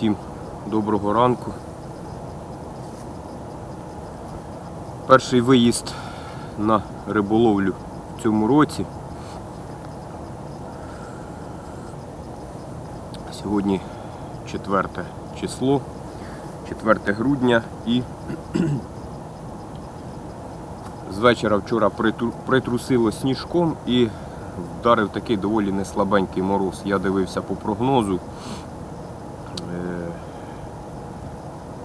Всім доброго ранку. Перший виїзд на риболовлю в цьому році. Сьогодні 4 число, 4 грудня і з вечора вчора притрусило сніжком і вдарив такий доволі неслабенький мороз. Я дивився по прогнозу. Е,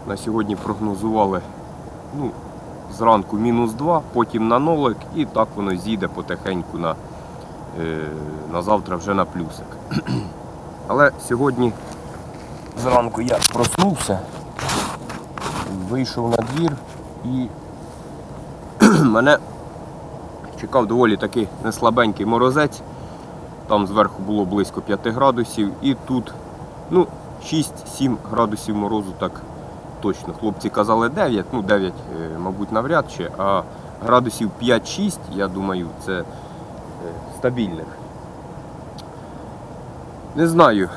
На сьогодні прогнозували ну, зранку мінус 2, потім на нолик і так воно зійде потихеньку на, е, на завтра вже на плюсик. Але сьогодні зранку я проснувся, вийшов на двір і мене чекав доволі такий неслабенький морозець. Там зверху було близько 5 градусів і тут ну, 6-7 градусів морозу так точно. Хлопці казали 9, ну 9, е, мабуть, навряд чи, а градусів 5-6, я думаю, це е, стабільних. Не знаю.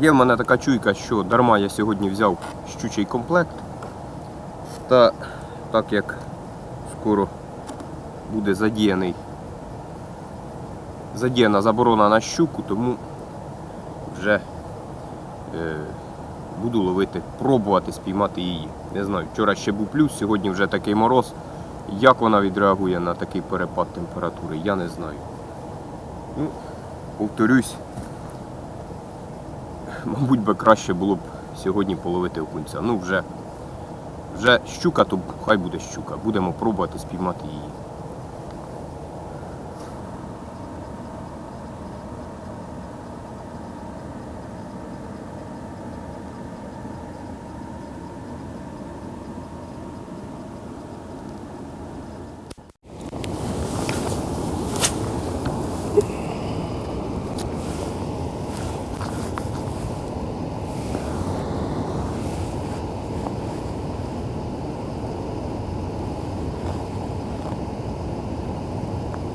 Є в мене така чуйка, що дарма я сьогодні взяв щучий комплект. Та так як скоро буде задіяний задіяна заборона на щуку, тому вже е, буду ловити, пробувати спіймати її. Не знаю, вчора ще був плюс, сьогодні вже такий мороз. Як вона відреагує на такий перепад температури, я не знаю. Ну, повторюсь, мабуть би краще було б сьогодні половити окунця. Ну вже, вже щука, то хай буде щука. Будемо пробувати спіймати її.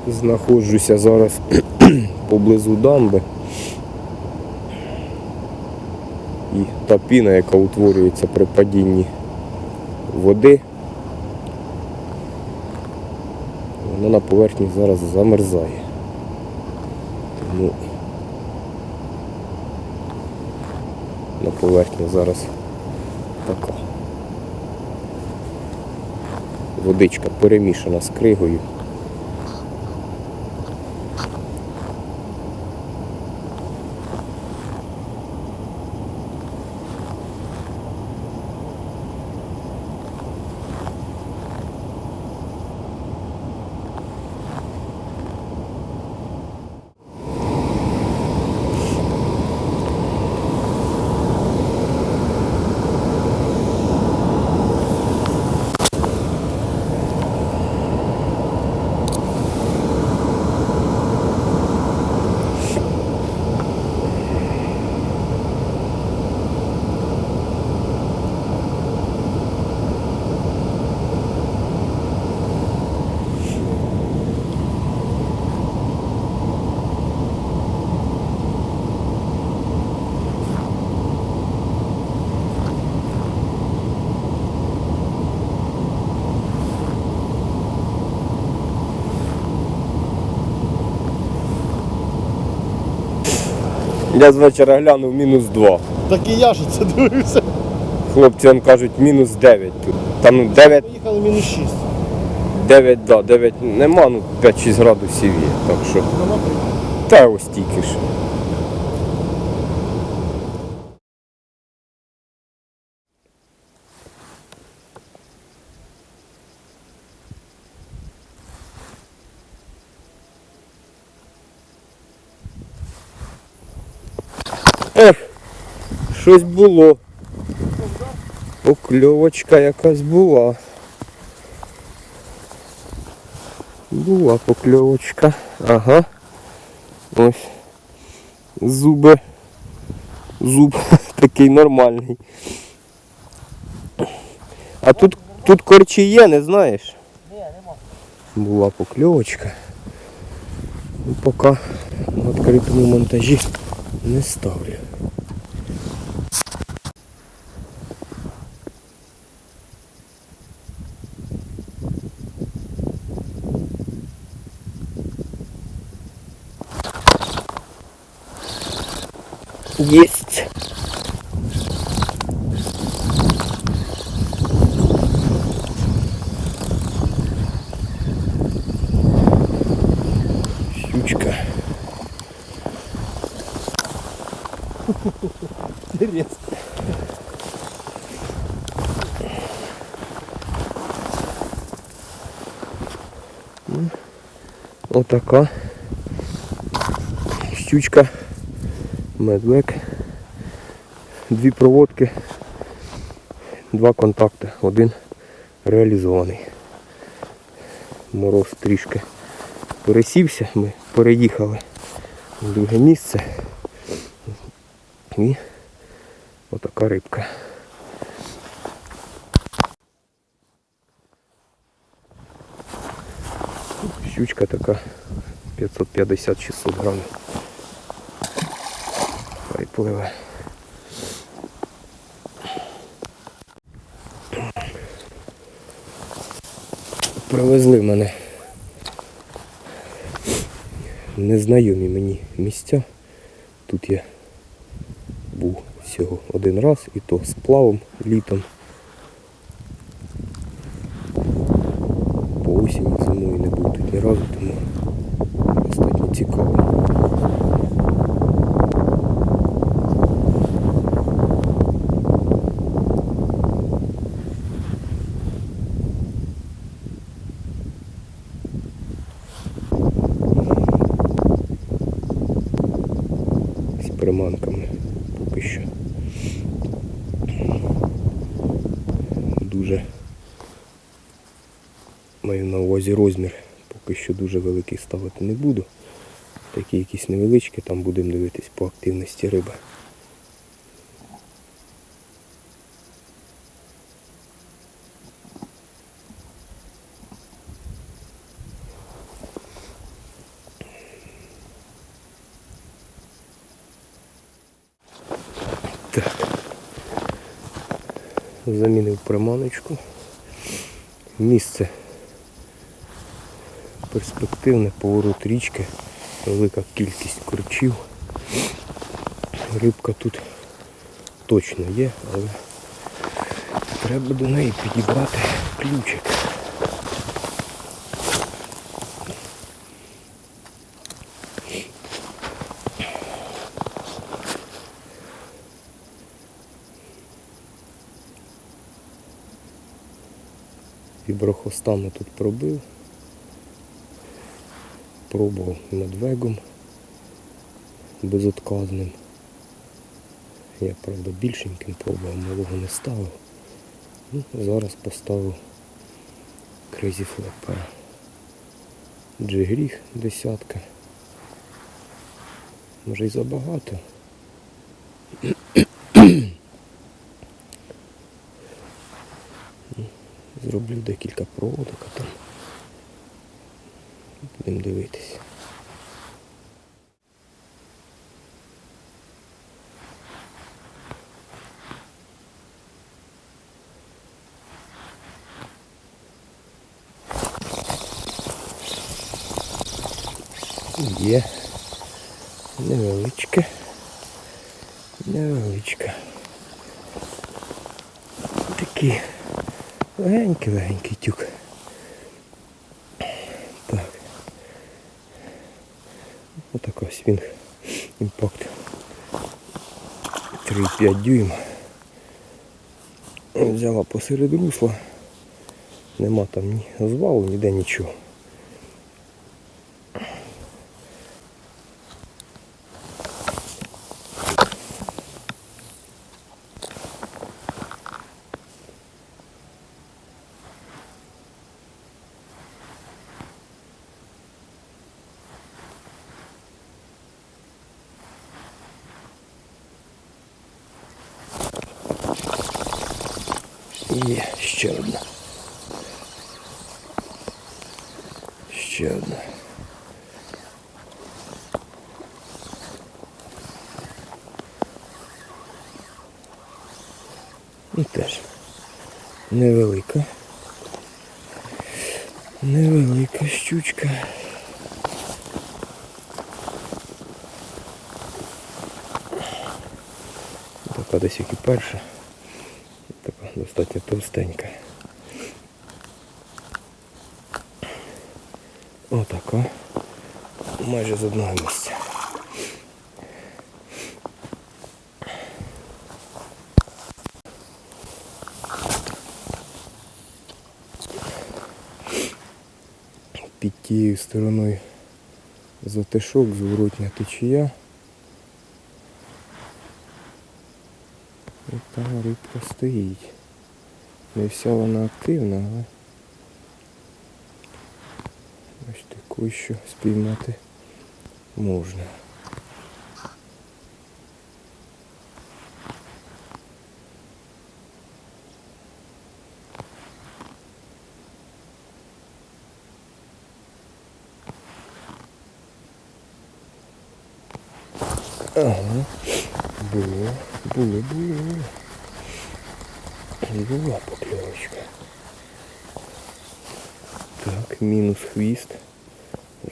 Знаходжуся зараз поблизу дамби. І та піна, яка утворюється при падінні води, вона на поверхні зараз замерзає. Тому на поверхні зараз така. Водичка перемішана з кригою. Я з вечора глянув мінус 2. Так і я ж це дивився. Хлопці вам кажуть мінус 9 тут. Та ну 9, Поїхали мінус 6. 9, да, 9 нема, ну 5-6 градусів є. Так що. Нема прикладу. Та ось тільки ж. Щось було. Покльовочка якась була. Була покльовочка. Ага. Ось. Зуби. Зуб такий нормальний. А тут, тут корчі є, не знаєш? Ні, нема. Була покльовочка. Ну, поки на відкритому монтажі не ставлю. Єсть. Щучка. Інтересно. Отака. Щучка. Медвек. Дві проводки. Два контакти. Один реалізований. Мороз трішки пересівся. Ми переїхали в друге місце. І отака рибка. Щучка така 550-600 грамів. Пливе. Привезли мене незнайомі мені місця. Тут я був всього один раз і то з плавом літом. По осені зимою не був тут ні разу, тому достатньо цікаво. З приманками поки що. Дуже маю на увазі розмір. Поки що дуже великий ставити не буду. Такі якісь невеличкі, там будемо дивитись по активності риби. Замінив приманочку. Місце перспективне, поворот річки, велика кількість корчів. Рибка тут точно є, але треба до неї підібрати ключик. Віброхвостами тут пробив. Пробував медвегом безотказним. Я, правда, більшеньким пробував, малого не ставив. Ну, зараз поставив Crazy Flapper. Джигріх десятка. Може й забагато. Зроблю декілька проводок, будемо дивитися. Є невеличке, невеличке. Такий легенький-легенький тюк. Ось він. Імпакт 3,5 дюйм. Взяла посеред русла. Нема там ні звалу, ніде нічого. Є ще одна. Ще одна. І теж невелика. Невелика щучка. така десь як і перша. Достатньо товстенька. Отака. Майже з одного місця. Під тією стороною затишок, зворотня течія. І там рибка стоїть. Не вся вона активна, але бачите, кое-що спіймати можна. Ага, було, було, було. Була покльовочка. Так, мінус хвіст.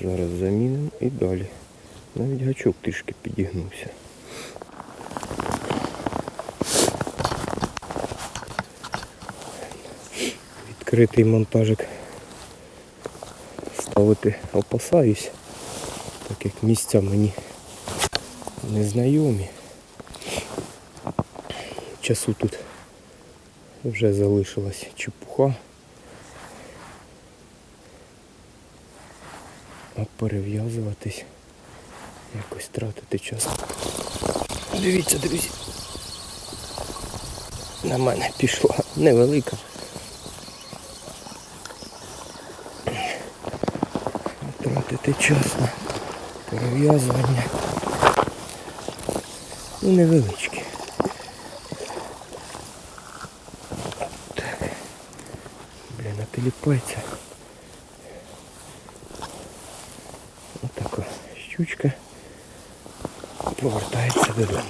Зараз замінимо і далі. Навіть гачок трішки підігнувся. Відкритий монтажик ставити опасаюсь, так як місця мені незнайомі. Часу тут вже залишилась чепуха. А перев'язуватись, якось тратити час. Дивіться, друзі. На мене пішла невелика. Тратити час на перев'язування. Ну, невеличкі. Так. Блін, а теліпається. Отака щучка повертається додому.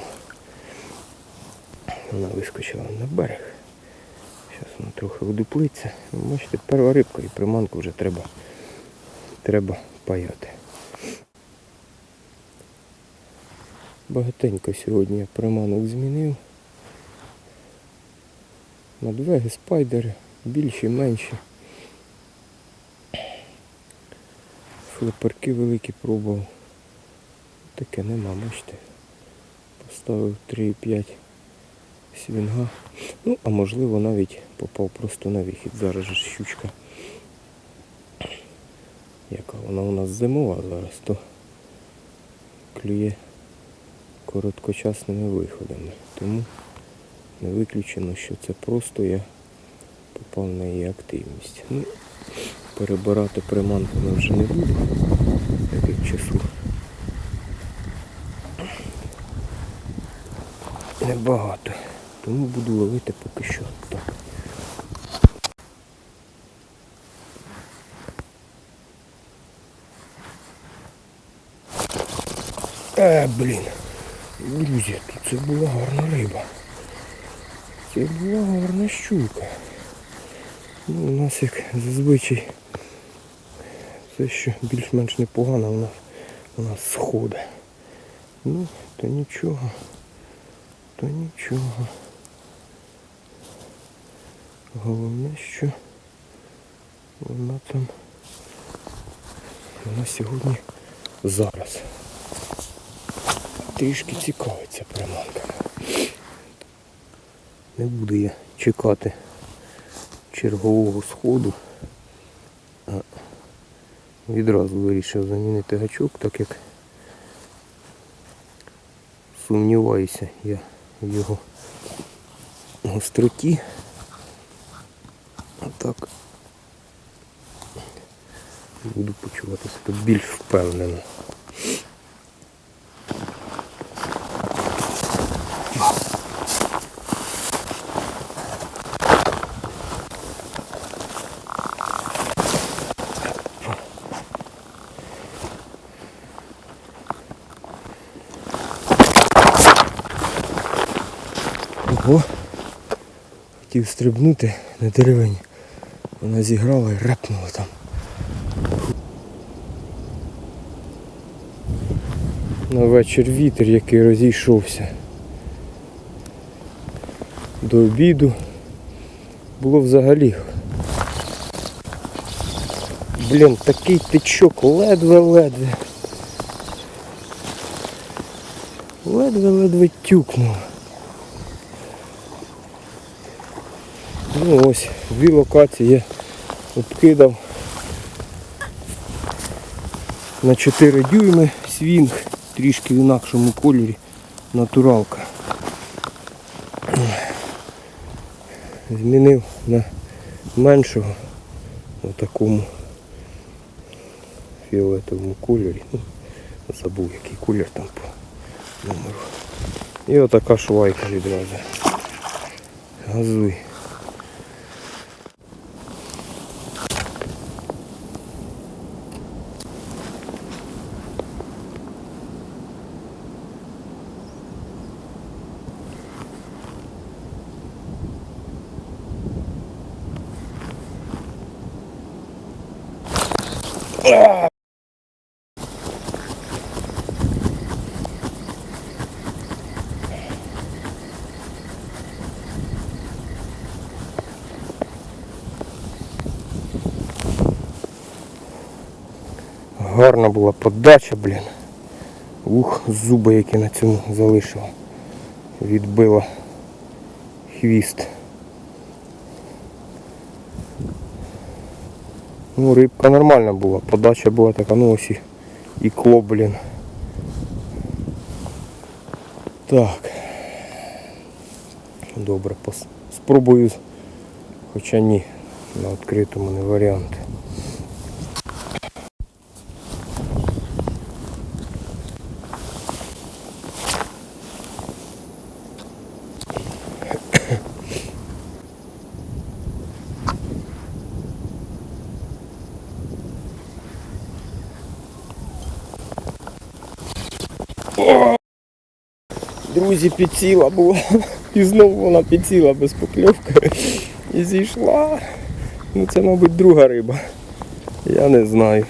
Вона вискочила на берег. Зараз вона трохи удуплиться. Ну, Бачите, перша рибка і приманку вже треба, треба паяти. Багатенько сьогодні я приманок змінив. Надвеги, спайдери, більші, менші. Флеперки великі пробував. Таке нема, бачите. Поставив 3,5 свінга. Ну, а можливо навіть попав просто на вихід. Зараз же щучка. Яка вона у нас зимова зараз, то клює короткочасними виходами. Тому не виключено, що це просто я попав на її активність. Ну, перебирати приманку ми вже не будемо, так як часу небагато. Тому буду ловити поки що так. Е, блін. Друзі, тут це була гарна риба. Це була гарна щука. Ну, у нас як зазвичай це що більш-менш непогано у нас у нас сходи. Ну, то нічого, то нічого. Головне, що вона там вона сьогодні зараз трішки цікавиться приманками. Не буду я чекати чергового сходу. Відразу вирішив замінити гачок, так як сумніваюся я в його гостроті. А так буду почувати себе більш впевнено. Хотів стрибнути на деревині. Вона зіграла і репнула там. На вечір вітер, який розійшовся. до обіду. Було взагалі. Блін, такий тичок ледве-ледве. Ледве-ледве тюкнув. Ну ось, дві локації обкидав на 4 дюйми свінг, трішки в інакшому кольорі натуралка. Змінив на меншого у такому фіолетовому кольорі. Ну, забув який колір там по номеру. І отака швайка відразу. Газуй. Гарна була подача, блін. Ух, зуби, які на цьому залишив. Відбила хвіст. Ну, рибка нормальна була, подача була така, ну ось і, і кло, блін. Так. Добре, спробую. Хоча ні, на відкритому не варіант. Друзі, підсіла була. І знову вона підсіла без покльовки. І зійшла. Ну це, мабуть, друга риба. Я не знаю.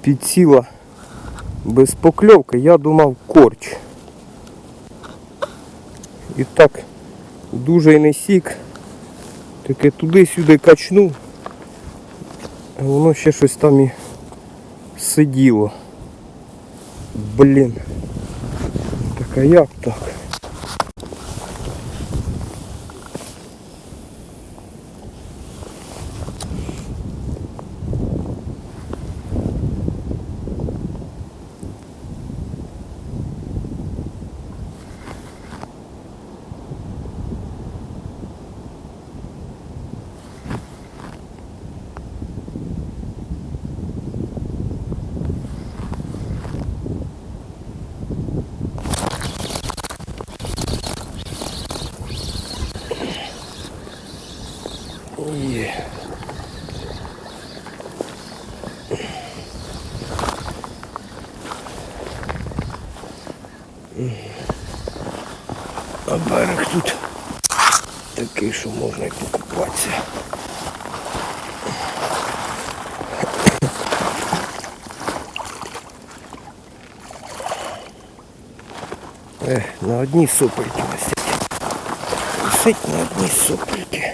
Підсіла без покльовки, я думав корч. І так дуже й не сік. Таке туди-сюди качнув. Воно ще щось там і сиділо. Блін. Так як так? Є. А берег тут такий, що можна і покупатися. Ех, на одній сопельки висить. Висить на одній сопельки.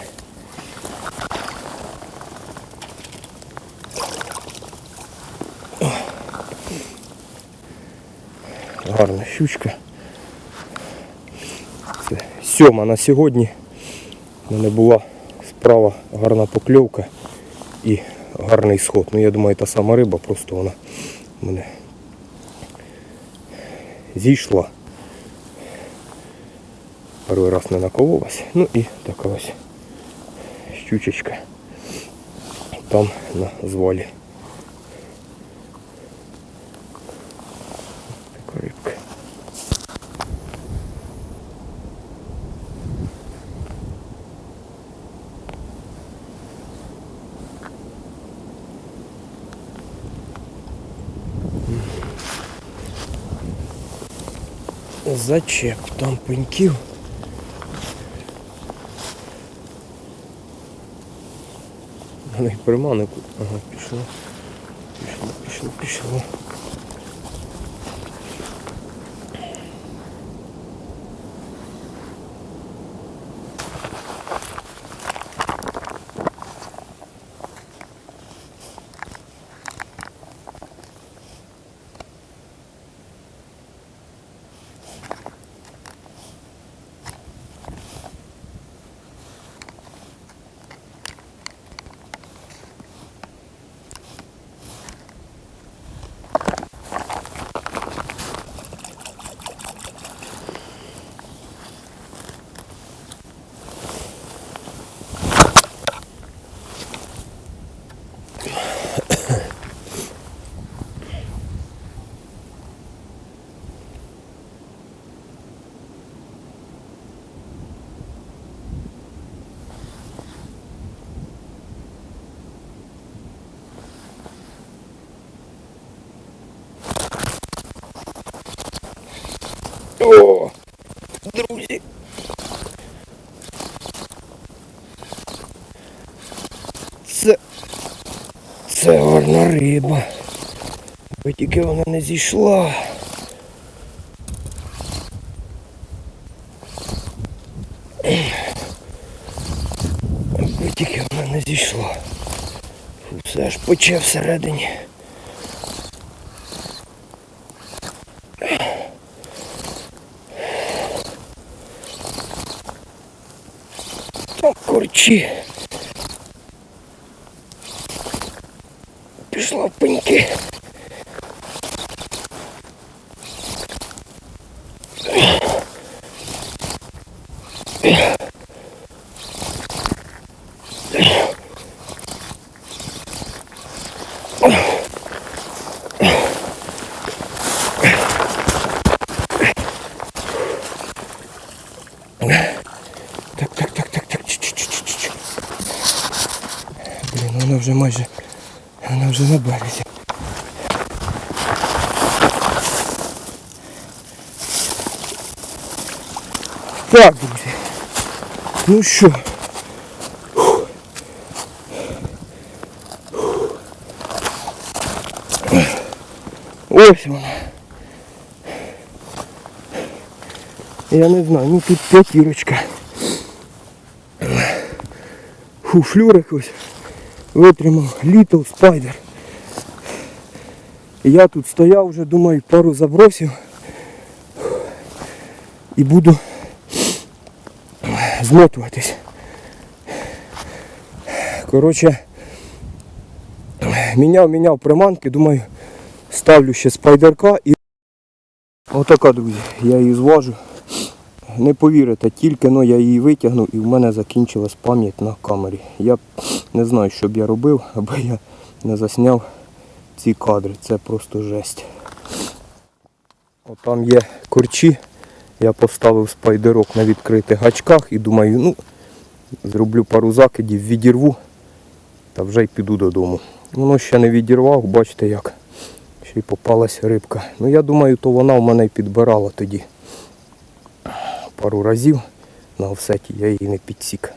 гарна щучка. Це сьома на сьогодні. У мене була справа гарна покльовка і гарний сход. Ну я думаю, та сама риба, просто вона мене зійшла. Перший раз не накололась. Ну і така ось щучечка. Там на звалі. Така рибка. Зачеп там пеньків. Вони приманок. Ага, пішло. Пішло, пішло, пішло. О! Друзі! Це. Це гарна риба. Би тільки вона не зійшла. Би тільки вона не зійшла. Фу, Все аж пече всередині. Корчі. Пішла в пеньки. Так, так, так, так, так. Чу-чу-чу-чу-чу. Блін, вона вже майже. Вона вже на березі. Так, друзі. Ну що? Ось вона. Я не знаю, ну тут п'ятірочка. Фу, флюрик ось витримав Little Spider. Я тут стояв вже, думаю, пару забросів і буду змотуватись. Коротше, міняв, міняв приманки, думаю, ставлю ще спайдерка і отака, друзі, я її зважу. Не повірите, тільки но я її витягнув і в мене закінчилась пам'ять на камері. Я не знаю, що б я робив, аби я не засняв ці кадри. Це просто жесть. От там є корчі. Я поставив спайдерок на відкритих гачках і думаю, ну, зроблю пару закидів, відірву та вже й піду додому. Воно ще не відірвав, бачите як. Ще й попалась рибка. Ну я думаю, то вона в мене й підбирала тоді пару разів на офсеті, я її не підсік.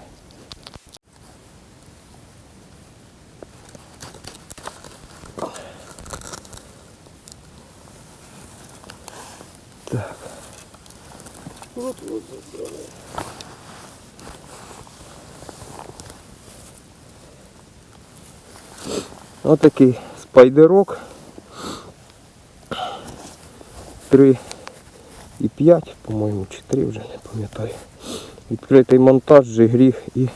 Отакий спайдерок. Три і 5, по-моєму, чи 3 вже не пам'ятаю. Відкритий монтаж, жигріг і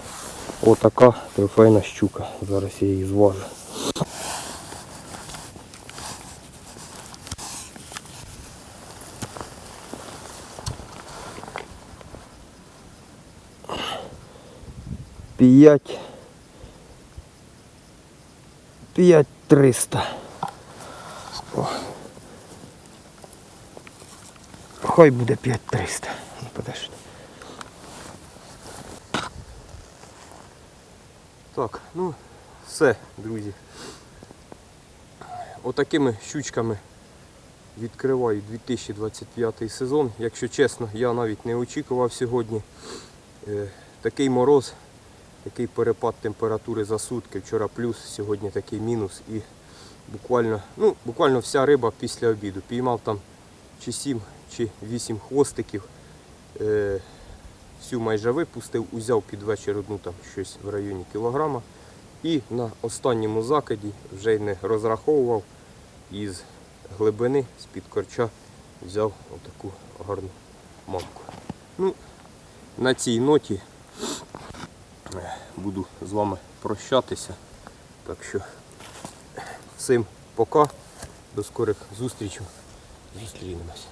отака трофейна щука. Зараз я її зважу. П'ять. П'ять триста. О. Хай буде 5300. Ну, подожди. Так, ну все, друзі. Отакими щучками відкриваю 2025 сезон. Якщо чесно, я навіть не очікував сьогодні. Е, такий мороз, такий перепад температури за сутки. Вчора плюс, сьогодні такий мінус. І буквально, ну, буквально вся риба після обіду. Піймав там чи 7 чи 8 хвостиків. Е, всю майже випустив, узяв під вечір одну там щось в районі кілограма. І на останньому закиді вже й не розраховував із глибини, з-під корча взяв отаку гарну мамку. Ну, на цій ноті буду з вами прощатися. Так що всім пока, до скорих зустрічей. Зустрінемось.